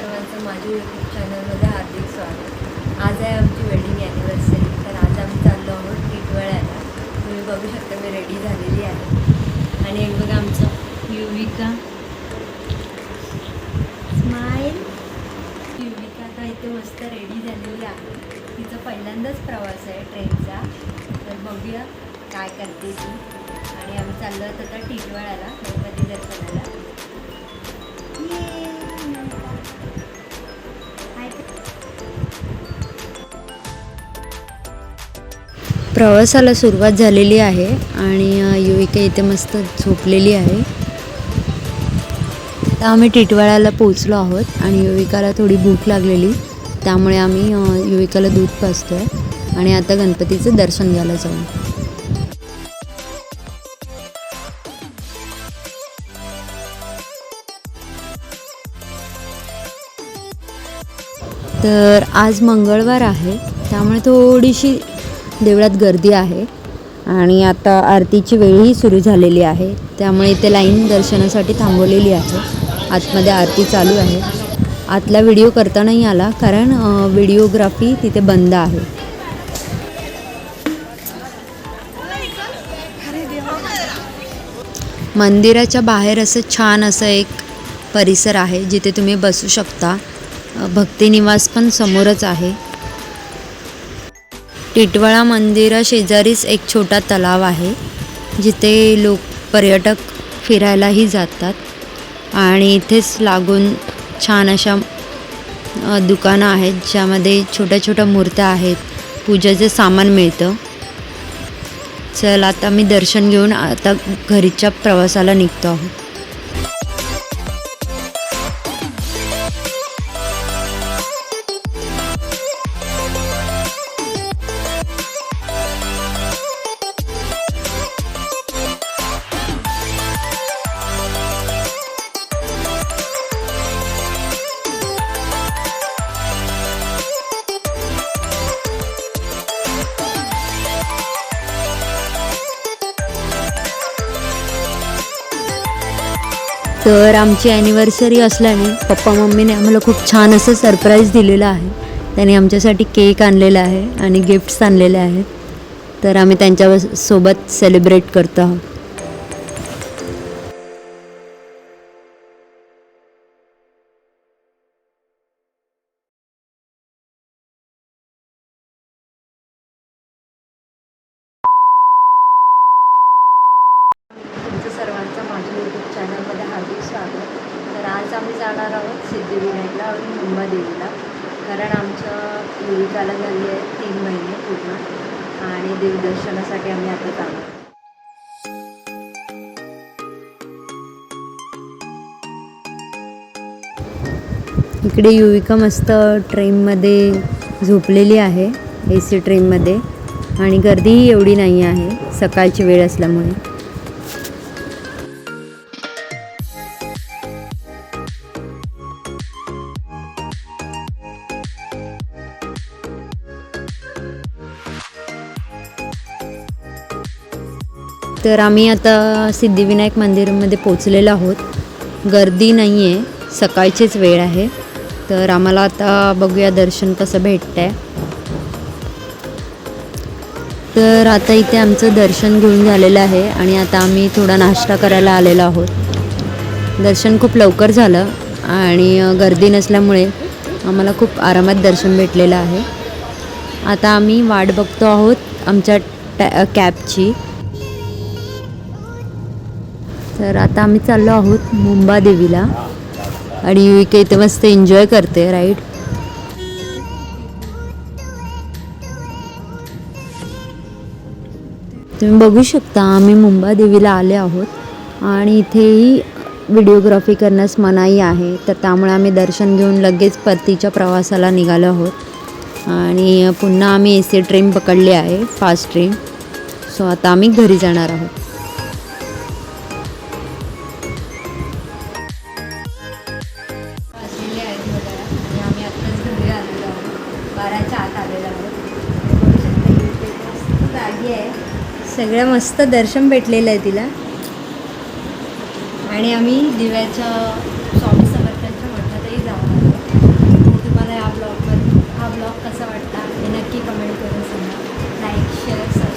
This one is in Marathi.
सर्वांचं माझ्या यूट्यूब चॅनलमध्ये हार्दिक स्वागत. आज आहे आमची वेडिंग ॲनिव्हर्सरी तर आज आम्ही चाललो आहोत टिटवळ्याला तुम्ही बघू शकता मी रेडी झालेली आहे. आणि एक बघा आमचं युविका. स्माईल युविका आता इथे मस्त रेडी झालेली आहे. तिचा पहिल्यांदाच प्रवास आहे ट्रेनचा तर बघूया काय करते ती. आणि आम्ही चाललो आहोत आता टिटवाळ्याला गणपती दर्शनाला. प्रवासाला सुरुवात झालेली आहे आणि युविका इथे मस्त झोपलेली आहे. तर आम्ही टिटवाळ्याला पोचलो आहोत आणि युविकाला थोडी भूक लागलेली. त्यामुळे आम्ही युविकाला दूध पाजतो आहे आणि आता गणपतीचं दर्शन घ्यायला जाऊ. तर आज मंगळवार आहे त्यामुळे थोडीशी देवळात गर्दी आहे आणि आता आरतीची वेळही सुरू झालेली आहे. त्यामुळे इथे लाईन दर्शनासाठी थांबवलेली आहे. आतमध्ये आरती चालू आहे. आतला व्हिडिओ करता नाही आला कारण व्हिडिओग्राफी तिथे बंद आहे. मंदिराच्या बाहेर असं छान असं एक परिसर आहे जिथे तुम्ही बसू शकता. भक्तिनिवास पण समोरच आहे. टिटवाळा मंदिराशेजारीच एक छोटा तलाव आहे जिथे लोक पर्यटक फिरायलाही जातात. आणि इथेच लागून छान अशा दुकानं आहेत ज्यामध्ये छोट्या छोट्या मूर्त्या आहेत पूजेचं सामान मिळतं. चल आता मी दर्शन घेऊन आता घरीच्या प्रवासाला निघतो आहोत. तर आमची ॲनिव्हर्सरी असल्याने पप्पा मम्मीने आम्हाला खूप छान असं सरप्राईज दिलेलं आहे. त्याने आमच्यासाठी केक आणलेला आहे आणि गिफ्ट्स आणलेले आहेत. तर आम्ही त्यांच्यासोबत सेलिब्रेट करतो आहोत. जाणार आहोत सिद्धिविनायकला आणि मुंबादेवीला कारण आमच्या युविकाला झाली आहे तीन महिने पूर्ण आणि देवदर्शनासाठी आम्ही आता जाणार इकडे युविका मस्त ट्रेनमध्ये झोपलेली आहे ए सी ट्रेनमध्ये. आणि गर्दीही एवढी नाही आहे सकाळची वेळ असल्यामुळे. तर आम्ही आता सिद्धिविनायक मंदिरामध्ये पोचलेलो आहोत. गर्दी नाही आहे सकाळचीच वेळ आहे. तर आम्हाला आता बघूया दर्शन कसं भेटतं आहे तर आता इथे आमचं दर्शन घेऊन झालेलं आहे आणि आता आम्ही थोडा नाश्ता करायला आलेलो आहोत. दर्शन खूप लवकर झालं आणि गर्दी नसल्यामुळे आम्हाला खूप आरामात दर्शन भेटलेलं आहे. आता आम्ही वाट बघतो आहोत आमच्या टॅ कॅबची. तर आता आम्ही चाललो आहोत मुंबादेवीला आणि युविका इथे मस्त एन्जॉय करते राईट तुम्ही बघू शकता आम्ही मुंबादेवीला आले आहोत. आणि इथेही व्हिडिओग्राफी करण्यास मनाई आहे. तर त्यामुळे आम्ही दर्शन घेऊन लगेच परतीच्या प्रवासाला निघालो आहोत. आणि पुन्हा आम्ही ए सी ट्रेन पकडली आहे फास्ट ट्रेन सो आता आम्ही घरी जाणार आहोत. आहे. सगळ्या मस्त दर्शन भेटलेलं आहे तिला. आणि आम्ही दिव्याच्या स्वामी समर्थांच्या मठातही जाऊ आलो तुम्हाला या ब्लॉगमध्ये हा ब्लॉग कसा वाटला हे नक्की कमेंट करून सांगा. Like share